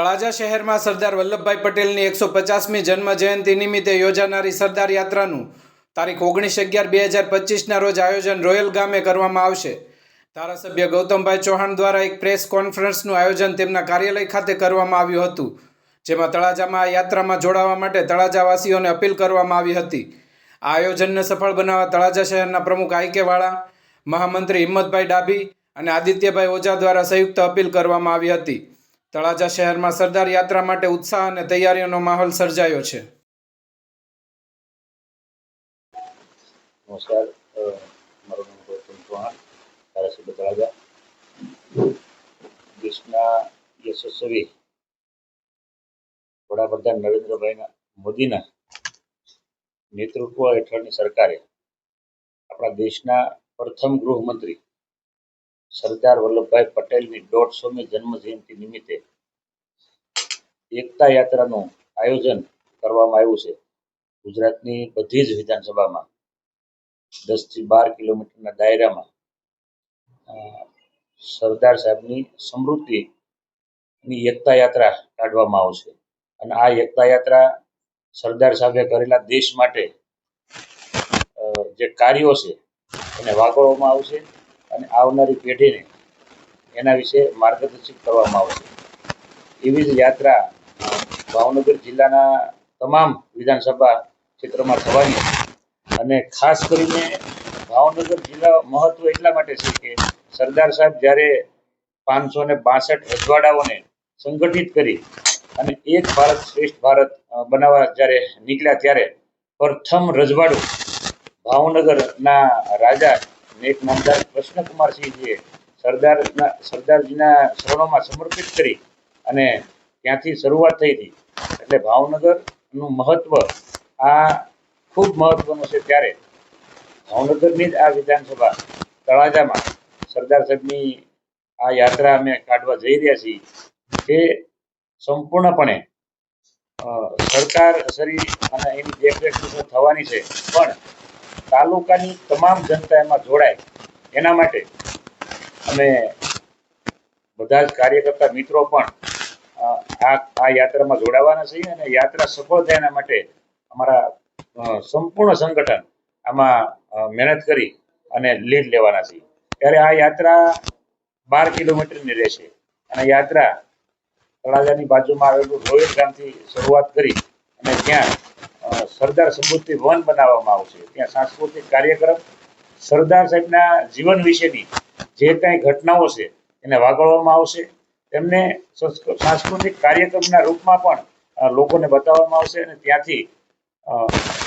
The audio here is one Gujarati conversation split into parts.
તળાજા શહેરમાં સરદાર વલ્લભભાઈ પટેલની એકસો પચાસમી જન્મ જયંતિ નિમિત્તે યોજાનારી સરદાર યાત્રાનું તારીખ ઓગણીસ અગિયાર બે હજાર પચીસના રોજ આયોજન રોયલ ગામે કરવામાં આવશે. ધારાસભ્ય ગૌતમભાઈ ચૌહાણ દ્વારા એક પ્રેસ કોન્ફરન્સનું આયોજન તેમના કાર્યાલય ખાતે કરવામાં આવ્યું હતું, જેમાં તળાજામાં આ યાત્રામાં જોડાવા માટે તળાજાવાસીઓને અપીલ કરવામાં આવી હતી. આ આયોજનને સફળ બનાવવા તળાજા શહેરના પ્રમુખ આઈકેવાળા, મહામંત્રી હિંમતભાઈ ડાભી અને આદિત્યભાઈ ઓઝા દ્વારા સંયુક્ત અપીલ કરવામાં આવી હતી. તળાજા શહેરમાં સરદાર યાત્રા માટે ઉત્સાહ અને તૈયારીઓનો માહોલ સર્જાયો છે. નમસ્કાર મારું નામ ગૌતમ ચૌહાણ, ધારાસભ્ય તળાજા. દેશના યશસ્વી વડાપ્રધાન નરેન્દ્રભાઈના મોદીના નેતૃત્વ હેઠળની સરકારે આપણા દેશના પ્રથમ ગૃહમંત્રી સરદાર વલ્લભભાઈ પટેલની દોઢસોમી જન્મ જયંતિ નિમિત્તે એકતા યાત્રાનું આયોજન કરવામાં આવ્યું છે. ગુજરાતની બધી જ વિધાનસભામાં દસથી બાર કિલોમીટરના દાયરામાં સરદાર સાહેબની સમૃદ્ધિની એકતા યાત્રા કાઢવામાં આવશે. અને આ એકતા યાત્રા સરદાર સાહેબે કરેલા દેશ માટે જે કાર્યો છે એને વાગોળવામાં આવશે. અને આવનારી પેઢીને એના વિશે માર્ગદર્શિત કરવામાં આવશે. એવી જ યાત્રા ભાવનગર જિલ્લાના તમામ વિધાનસભા ક્ષેત્રમાં થવાની અને ખાસ કરીને ભાવનગર જિલ્લા મહત્વ એટલા માટે છે કે સરદાર સાહેબ જ્યારે પાંચસો ને બાસઠ રજવાડાઓને સંગઠિત કરી અને એક ભારત શ્રેષ્ઠ ભારત બનાવવા જ્યારે નીકળ્યા ત્યારે પ્રથમ રજવાડું ભાવનગરના રાજા નેક નામદાર કૃષ્ણકુમારસિંહજીએ સરદારના સરદારજીના શરણોમાં સમર્પિત કરી અને ત્યાંથી શરૂઆત થઈ હતી. એટલે ભાવનગરનું મહત્ત્વ આ ખૂબ મહત્ત્વનું છે ત્યારે. ભાવનગરની જ આ વિધાનસભા તળાજામાં સરદાર સાહેબની આ યાત્રા અમે કાઢવા જઈ રહ્યા છીએ તે સંપૂર્ણપણે સરકાર સરી અને એની દેખરેખ થવાની છે. પણ તાલુકાની તમામ જનતા એમાં જોડાય. એના માટે અમે બધા જ કાર્યકર્તા મિત્રો પણ આ આ યાત્રામાં જોડાવાના છીએ અને યાત્રા સફળ થાય એના માટે અમારા સંપૂર્ણ સંગઠન આમાં મહેનત કરી અને લીડ લેવાના છીએ. ત્યારે આ યાત્રા બાર કિલોમીટરની રહેશે. અને યાત્રા તળાજાની બાજુમાં આવેલું રોયલ ગામથી શરૂઆત કરી અને ત્યાં સરદાર સમૃદ્ધિ વન બનાવવામાં આવશે. ત્યાં સાંસ્કૃતિક કાર્યક્રમ, સરદાર સાહેબના જીવન વિશેની જે કાંઈ ઘટનાઓ છે, એને વાગોળવામાં આવશે. તેમને સાંસ્કૃતિક કાર્યક્રમના રૂપમાં પણ લોકોને બતાવવામાં આવશે અને ત્યાંથી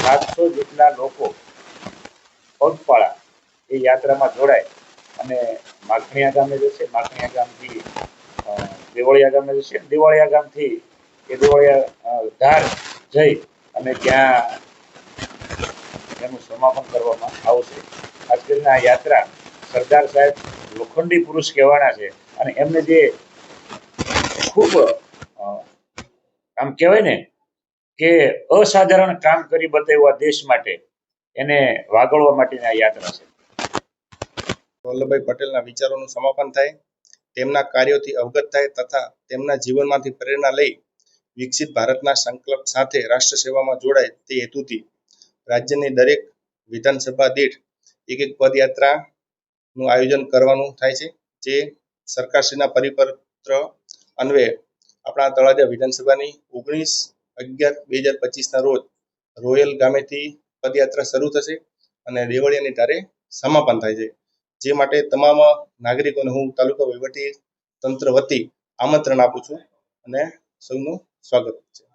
સાતસો જેટલા લોકો પગપાળા એ યાત્રામાં જોડાય અને માખણીયા ગામે જશે. માખણીયા ગામથી દેવળિયા ગામે જશે. દેવળિયા ગામથી એ દેવળિયા ધાર જઈ અને ત્યાં એનું સમાપન કરવામાં આવશે. ખાસ કરીને યાત્રા સરદાર સાહેબ લોખંડી પુરુષ કહેવાના છે. અને એમને જે ખૂબ આમ કહેવાય ને કે અસાધારણ કામ કરી બતાવ્યું આ દેશ માટે, એને વાગળવા માટેની આ યાત્રા છે. વલ્લભભાઈ પટેલના વિચારોનું સમાપન થાય, તેમના કાર્યોથી અવગત થાય તથા તેમના જીવનમાંથી પ્રેરણા લઈ વિકસિત ભારતના સંકલ્પ સાથે રાષ્ટ્ર સેવામાં જોડાય તે હેતુથી રાજ્યની દરેક વિધાનસભા દીઠ એક એક પદયાત્રાનું આયોજન કરવાનું થાય છે, જે સરકારશ્રીના પરિપત્ર અન્વયે આપણા તળાજા વિધાનસભાની ઓગણીસ અગિયાર બે હજાર પચીસના રોજ રોયલ ગામેથી પદયાત્રા શરૂ થશે અને દેવળિયાની ધારે સમાપન થાય છે. જે માટે તમામ નાગરિકોને હું તાલુકા વહીવટી તંત્ર વતી આમંત્રણ આપું છું અને સૌનું સ્વાગત છે.